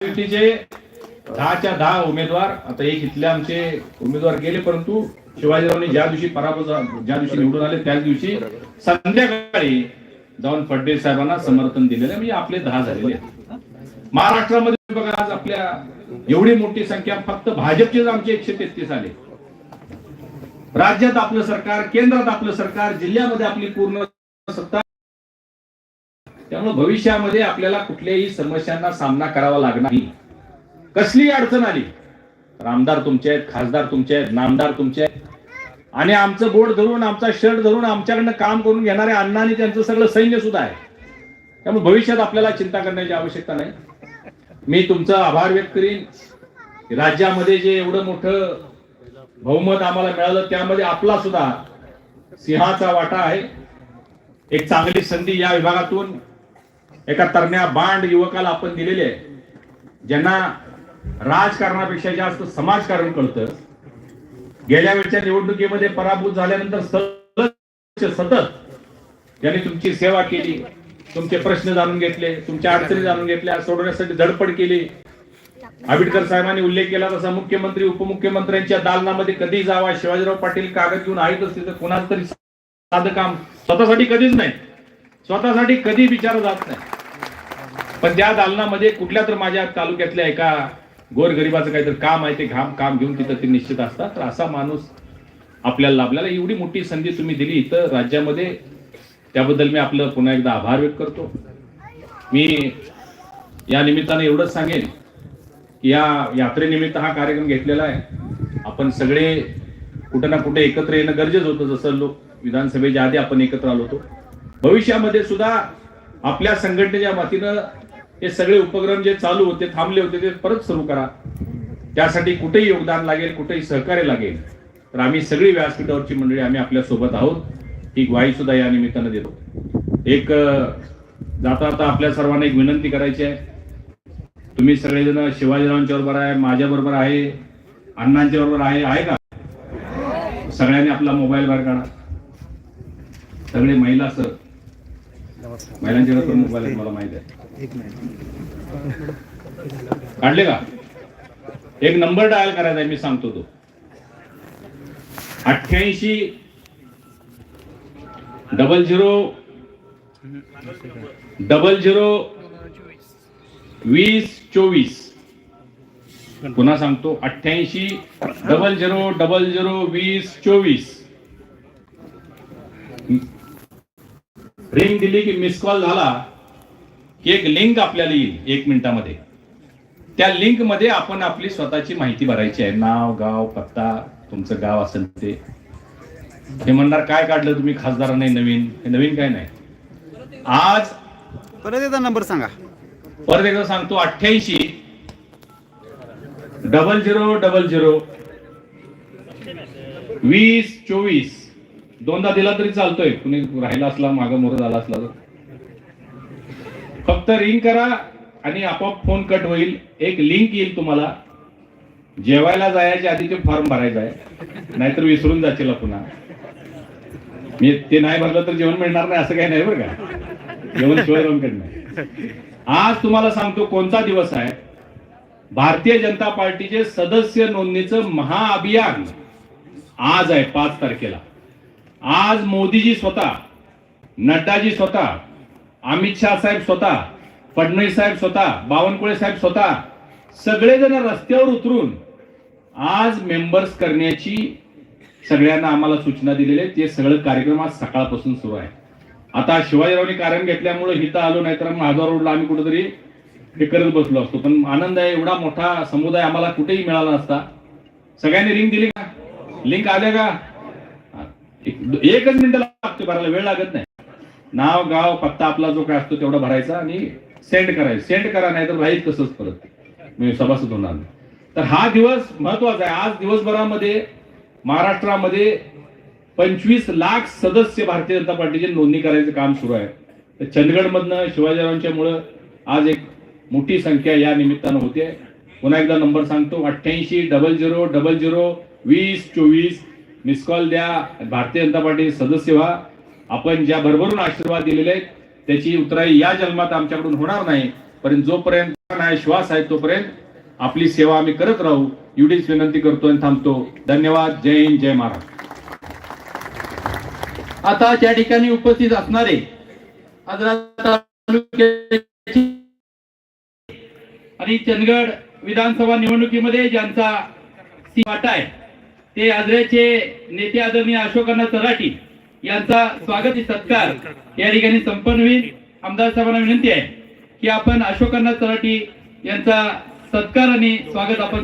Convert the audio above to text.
युतीचे दहाच्या दहा उमेदवार आता एक इथले आमचे उमेदवार गेले परंतु शिवाजीरावने ज्या दिवशी पराभव ज्या दिवशी निवडून आले त्याच दिवशी संध्याकाळी जाऊन फडणवीस साहेबांना समर्थन दिलेलं म्हणजे आपले दहा झालेले महाराष्ट्रामध्ये बघा आज आपल्या एवढी मोठी संख्या फक्त भाजपचेच आमचे एकशे तेहतीस आले. राज्यात आपलं सरकार केंद्रात आपलं सरकार जिल्ह्यामध्ये आपली पूर्ण सत्ता त्यामुळे भविष्यामध्ये आपल्याला कुठल्याही समस्यांना सामना करावा लागणार नाही. कसली अडचण आली तर आमदार तुमचे आहेत खासदार तुमचे आहेत नामदार तुमचे आहेत आणि आमचं बोट धरून आमचा शर्ट धरून आमच्याकडनं काम करून घेणारे अण्णा आणि त्यांचं सगळं सैन्य सुद्धा आहे. त्यामुळे भविष्यात आपल्याला चिंता करण्याची आवश्यकता नाही. मी तुमचा आभार व्यक्त करीन. राज्यामध्ये जे एवढं मोठं बहुमत आम्हाला मिळालं त्यामध्ये आपला सुद्धा सिंहाचा वाटा आहे. एक चांगली संधी या विभागातून एका तरण्या बांड युवकाला आपण दिलेले आहे. ज्यांना राजकारणापेक्षा जास्त समाजकारण कळतं. गेल्या वेळच्या निवडणुकीमध्ये पराभूत झाल्यानंतर सतत ज्यांनी तुमची सेवा केली तुमचे प्रश्न जाणून घेतले तुमच्या अडचणी जाणून घेतल्या सोडवण्यासाठी धडपड केली. आंबेडकर साहेबांनी उल्लेख केला तसा मुख्यमंत्री उपमुख्यमंत्र्यांच्या दालनामध्ये कधी जावा शिवाजीराव पाटील कागद घेऊन आहेतच तिथं कोणाचं तरी साधं काम स्वतःसाठी कधीच नाही. स्वतःसाठी कधी विचार जात नाही. पण त्या दालनामध्ये कुठल्या तर माझ्या तालुक्यातल्या एका गोरगरिबाचं काहीतरी काम आहे ते घाम काम घेऊन तिथं ते निश्चित असतात. तर असा माणूस आपल्याला आपल्याला एवढी मोठी संधी तुम्ही दिली इथं राज्यामध्ये. त्याबद्दल मी आपलं पुन्हा एकदा आभार व्यक्त करतो. मी या निमित्ताने एवढंच सांगेन की या यात्रेनिमित्त हा कार्यक्रम घेतलेला आहे. आपण सगळे कुठं ना कुठे एकत्र येणं गरजेचं होतं. जसं लोक विधानसभेच्या आधी आपण एकत्र आलो होतो. भविष्यामध्ये सुद्धा आपल्या संघटनेच्या वतीनं हे सगळे उपक्रम जे चालू होते थांबले होते ते परत सुरू करा. त्यासाठी कुठेही योगदान लागेल कुठेही सहकार्य लागेल तर आम्ही सगळी व्यासपीठावरची मंडळी आम्ही आपल्यासोबत आहोत. ही ग्वाही सुद्धा या निमित्तानं देतो. एक जाता आता आपल्या सर्वांना एक विनंती करायची आहे. तुम्ही सगळेजण शिवाजीरावांच्या बरोबर आहे माझ्या बरोबर आहे अण्णांच्या बरोबर आहे आहे का? सगळ्यांनी आपला मोबाईल बाहेर काढा. सगळे महिला सर महिलांच्याकडे पण मोबाईल मला माहीत आहे. काढले का? एक नंबर डायल करायचा आहे मी सांगतो तो. अठ्ठ्याऐंशी डबल झिरो डबल झिरो वीस चोवीस. पुन्हा सांगतो अठ्ठ्याऐंशी डबल झिरो डबल झिरो वीस चोवीस. रिंग दिली की मिस कॉल झाला की एक लिंक आपल्याला येईल एक मिनिटामध्ये. त्या लिंकमध्ये आपण आपली स्वतःची माहिती भरायची आहे. नाव गाव पत्ता तुमचं गाव असेल ते. हे म्हणणार काय काढलं तुम्ही? खासदार नाही नवीन. हे नवीन काय नाही. आज परत एकदा नंबर सांगा. परत एकदा सांगतो अठ्ठ्याऐंशी. डबल झिरो डबल झिरो वीस चोवीस. दोनदा दिला तरी चालतोय. कुणी राहिला असला माग मोर झाला असला तर. फक्त रिंग करा आणि आपोआप फोन कट होईल. एक लिंक येईल तुम्हाला. जेवायला जायच्या आधी ते फॉर्म भरायचा आहे. नाहीतर विसरून जाशील पुन्हा. मी ते नाही भरलं तर जेवण मिळणार नाही असं काही नाही बरं का? जेवण शिवाय नाही. आज तुम्हाला सांगतो कोणता दिवस आहे? भारतीय जनता पार्टीचे सदस्य नोंदणीचं महाअभियान आज आहे पाच तारखेला. आज मोदीजी स्वतः नड्डाजी स्वतः अमित शहा साहेब स्वतः फडणवीस साहेब स्वतः बावनकुळे साहेब स्वतः सगळेजण रस्त्यावर उतरून आज मेंबर्स करण्याची सगळ्यांना आम्हाला सूचना दिलेल्या आहेत. ते सगळं कार्यक्रम आज सकाळपासून सुरू आहे. आता शिवाजीरावने कारण घेतल्यामुळे हिथं आलो नाही तर महाद्वार रोडला आम्ही कुठेतरी हे करत बसलो असतो. पण आनंद आहे एवढा मोठा समुदाय आम्हाला कुठेही मिळाला नसता. सगळ्यांनी रिंग दिली का? लिंक आल्या का? एकच मिनिट लागतो भरायला वेळ लागत नाही. नाव गाव पत्ता आपला जो काय असतो तेवढा भरायचा आणि सेंड करायचं. सेंड करा नाही तर राहील तसंच परत. मी सभासद होणार तर हा दिवस महत्त्वाचा आहे. आज दिवसभरामध्ये महाराष्ट्रामध्ये पंचवीस लाख सदस्य भारतीय जनता पार्टीचे नोंदणी करायचं काम सुरू आहे. तर चंदगडमधनं शिवाजीरावांच्या मुळे आज एक मोठी संख्या या निमित्तानं होते. पुन्हा एकदा नंबर सांगतो. अठ्ठ्याऐंशी डबल झिरो डबल झिरो वीस चोवीस मिस कॉल द्या भारतीय जनता पार्टी सदस्य व्हा. आपण ज्या भरभरून आशीर्वाद दिलेले आहेत त्याची उतराई या जन्मात आमच्याकडून होणार नाही. पण जोपर्यंत नाही श्वास आहे तोपर्यंत आपली सेवा आम्ही करत राहू. एवढीच विनंती करतो आणि थांबतो. धन्यवाद. जय हिंद जय महाराज आता त्या ठिकाणी उपस्थित असणारे आणि चंदगड विधानसभा निवडणुकीमध्ये ज्यांचा वाटा आहे ते आजऱ्याचे नेते आदरणीय अशोकांना तराटी यांचा स्वागत सत्कार या ठिकाणी संपन्न होईल. आमदार साहेबांना विनंती आहे की आपण अशोकांना तराटी यांचा सत्कार आणि स्वागत आपण